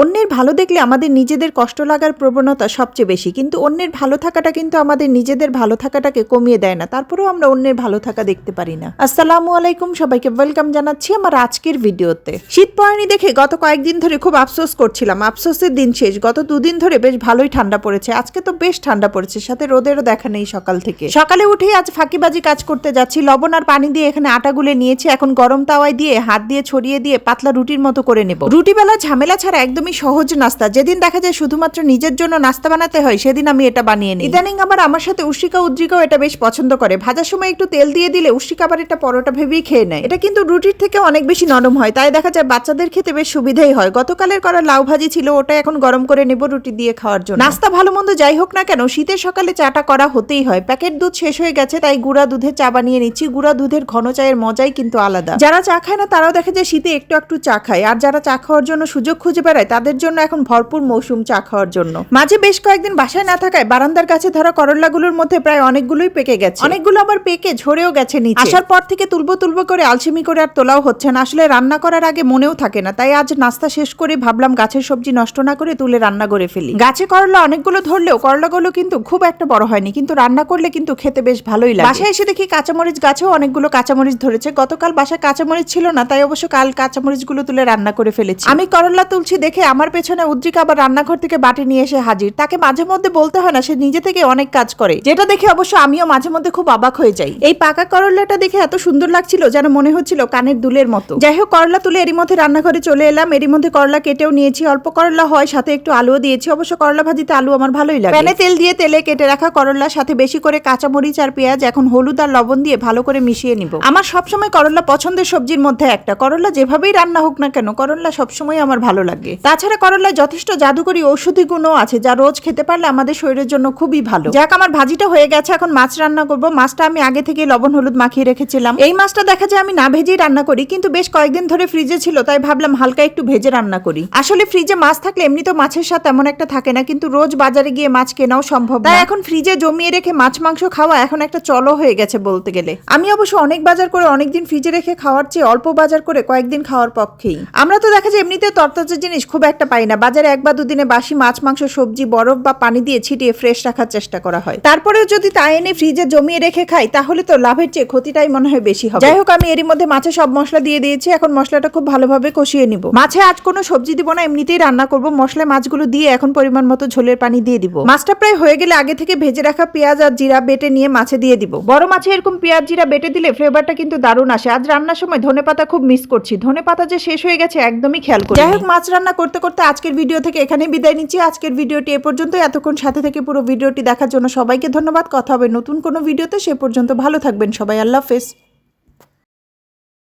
অন্যের ভালো দেখলে আমাদের নিজেদের কষ্ট লাগার প্রবণতা সবচেয়ে বেশি, কিন্তু অন্যের ভালো থাকাটা কিন্তু আমাদের নিজেদের ভালো থাকাটাকে কমিয়ে দেয় না, তারপরেও আমরা অন্যের ভালো থাকা দেখতে পারি না। আসসালামু আলাইকুম, সবাইকে ওয়েলকাম জানাচ্ছি আমার আজকের ভিডিওতে। শীত পড়েনি দেখে গত কয়েকদিন ধরে খুব আফসোস করছিলাম, আফসোসের দিন শেষ, গত দুদিন ধরে বেশ ভালোই ঠান্ডা পড়েছে, আজকে তো বেশ ঠান্ডা পড়েছে, সাথে রোদেরও দেখা নেই সকাল থেকে। সকালে উঠেই আজ ফাঁকিবাজি কাজ করতে যাচ্ছি, লবণ আর পানি দিয়ে এখানে আটা গুলে নিয়েছি, এখন গরম তাওয়ায় দিয়ে, হাত দিয়ে ছড়িয়ে দিয়ে পাতলা রুটির মতো করে নেব। রুটি বেলা ঝামেলা ছাড়া একদমই সহজ নাস্তা। যেদিন দেখা যায় শুধুমাত্র নিজের জন্য নাস্তা বানাতে হয়, সেদিন আমি এটা বানিয়ে নিই। ইদানিং আবার আমার সাথে উশিকা উদ্রিকাও এটা বেশ পছন্দ করে। ভাজার সময় একটু তেল দিয়ে দিলে উশিকা আবার এটা পরোটা ভেবেই খেয়ে নেয়। এটা কিন্তু রুটির থেকে অনেক বেশি নরম হয়, তাই দেখা যায় বাচ্চাদের খেতে বেশ সুবিধাই হয়। গতকালের করা লাউ ভাজি ছিল, ওটা এখন গরম করে নেব রুটি দিয়ে খাওয়ার জন্য। নাস্তা ভালো মন্দ যাই হোক না কেন, শীতের সকালে চাটা করা হতেই হয়। প্যাকেট দুধ শেষ হয়ে গেছে, তাই গুঁড়া দুধের চা বানিয়ে নিচ্ছি। গুঁড়া দুধের ঘন চায়ের মজাই কিন্তু আলাদা। যারা চা খায় না, তারাও দেখা যায় শীতে একটু একটু চা খায়। আর যারা চা খাওয়ার জন্য সুযোগ খুঁজে বেড়ায় তাদের জন্য এখন ভরপুর মৌসুম চা খাওয়ার জন্য। মাঝে বেশ কয়েকদিন বাসায় না থাকায় বারান্দার কাছে ধরা করলাগুলোর মধ্যে প্রায় অনেকগুলোই পেকে গেছে। অনেকগুলো আবার পেকে ঝরেও গেছে নিচে। আসার পর থেকে তুলবো তুলবো করে আলসেমি করে আর তোলাও হচ্ছে না। আসলে রান্না করার আগে মনেও থাকে না। তাই আজ নাস্তা শেষ করে ভাবলাম গাছের সবজি নষ্ট না করে তুলে রান্না করে ফেলি। গাছে করলা অনেকগুলো ধরলেও করলাগুলো কিন্তু খুব একটা বড় হয়নি। কিন্তু রান্না করলে কিন্তু খেতে বেশ ভালোই লাগে। বাসায় এসে দেখি কাঁচামরিচ গাছেও অনেকগুলো কাঁচামরিচ ধরেছে। গতকাল বাসায় কাঁচামরিচ ছিল না, তাই অবশ্য কাল কাঁচামরিচগুলো তুলে রান্না করে ফেলেছি। আমি করলা তুলছি দেখে আমার পেছনে উদ্রিকা আবার রান্নাঘর থেকে বাটি নিয়ে এসে হাজির। তাকে মাঝে মধ্যে বলতে হয় না, সে নিজে থেকে অনেক কাজ করে। যেটা দেখে অবশ্য আমিও মাঝে মধ্যে খুব অবাক হয়ে যাই। এই পাকা করলাটা দেখে এত সুন্দর লাগছিল যেন মনে হচ্ছিল কানের দুলের মতো। যাই হোক, করলা তুলে এরই মধ্যে রান্নাঘরে চলে এলাম। এরই মধ্যে করলা কেটেও নিয়েছি। অল্প করলা হয়, সাথে একটু আলুও দিয়েছি। অবশ্য করলা ভাজিতে আলু আমার ভালোই লাগে। প্যানে তেল দিয়ে তেলে কেটে রাখা করলার সাথে বেশি করে কাঁচামরিচ আর পেঁয়াজ, এখন হলুদ আর লবণ দিয়ে ভালো করে মিশিয়ে নিব। আমার সবসময় করলা পছন্দের সবজির মধ্যে একটা। করলা যেভাবেই রান্না হোক না কেন, করলা সবসময় আমার ভালো লাগে। তাছাড়া করলায় যথেষ্ট জাদুকরি ঔষধি গুণও আছে, যা রোজ খেতে পারলে আমাদের শরীরের জন্য খুবই ভালো। যাক, আমার ভাজিটা হয়ে গেছে, এখন মাছ রান্না করব। মাছটা আমি আগে থেকে লবণ, হলুদ মাখিয়ে রেখেছিলাম। এই মাছটা দেখা যায় আমি না ভেজেই রান্না করি, কিন্তু বেশ কয়েকদিন ধরে ফ্রিজে ছিল, তাই ভাবলাম হালকা একটু ভেজে রান্না করি। আসলে ফ্রিজে মাছ থাকলে এমনি তো মাছের স্বাদ তেমন একটা থাকে না, কিন্তু রোজ বাজারে গিয়ে মাছ কেনাও সম্ভব তাই এখন ফ্রিজে জমিয়ে রেখে মাছ, মাংস খাওয়া এখন একটা চলো হয়ে গেছে বলতে গেলে। আমি অবশ্য অনেক বাজার করে অনেকদিন ফ্রিজে রেখে খাওয়ার চেয়ে অল্প বাজার করে কয়েকদিন খাওয়ার পক্ষেই। আমরা তো দেখা যায় এমনিতে তরতাজা জিনিস খুব একটা পাই না। বাজারে এক বা দুদিনে বাসি মাছ, মাংস, সবজি, বরফ বা পানি দিয়ে ছিটিয়ে ফ্রেশ রাখার চেষ্টা করা হয়। তারপরেও যদি তা এনে ফ্রিজে জমিয়ে রেখে খাই, তাহলে তো লাভের চেয়ে ক্ষতিটাই মনে হয় বেশি হবে। যাই হোক, আমি এরই মধ্যে মাছে সব মশলা দিয়ে দিয়েছি। এখন মশলাটা খুব ভালোভাবে কষিয়ে নিব। মাছে আজ কোনো সবজি দিব না, এমনিতেই রান্না করব। মশলায় মাছগুলো দিয়ে এখন পরিমাণ মতো ঝোলের পানি দিয়ে দিব। মাছটা প্রায় হয়ে গেলে আগে থেকে ভেজে রাখা পেঁয়াজ আর জিরা বেটে নিয়ে মাছে দিয়ে দিব। বড় মাছে এরকম পেঁয়াজ, জিরা বেটে দিলে ফ্লেভারটা কিন্তু দারুণ আসে। আজ রান্নার সময় ধনে পাতা খুব মিস করছি। ধনে পাতা যে শেষ হয়ে গেছে, একদমই খেয়াল করি যাই হোক, মাছ রান্না করতে করতে করতে আজকের ভিডিও থেকে এখানেই বিদায় নিচ্ছি। আজকের ভিডিওটি এ পর্যন্ত। এতক্ষণ সাথে থেকে পুরো ভিডিওটি দেখার জন্য সবাইকে ধন্যবাদ। কথা হবে নতুন কোনো ভিডিওতে সে পর্যন্ত ভালো থাকবেন সবাই। আল্লাহ হাফেজ।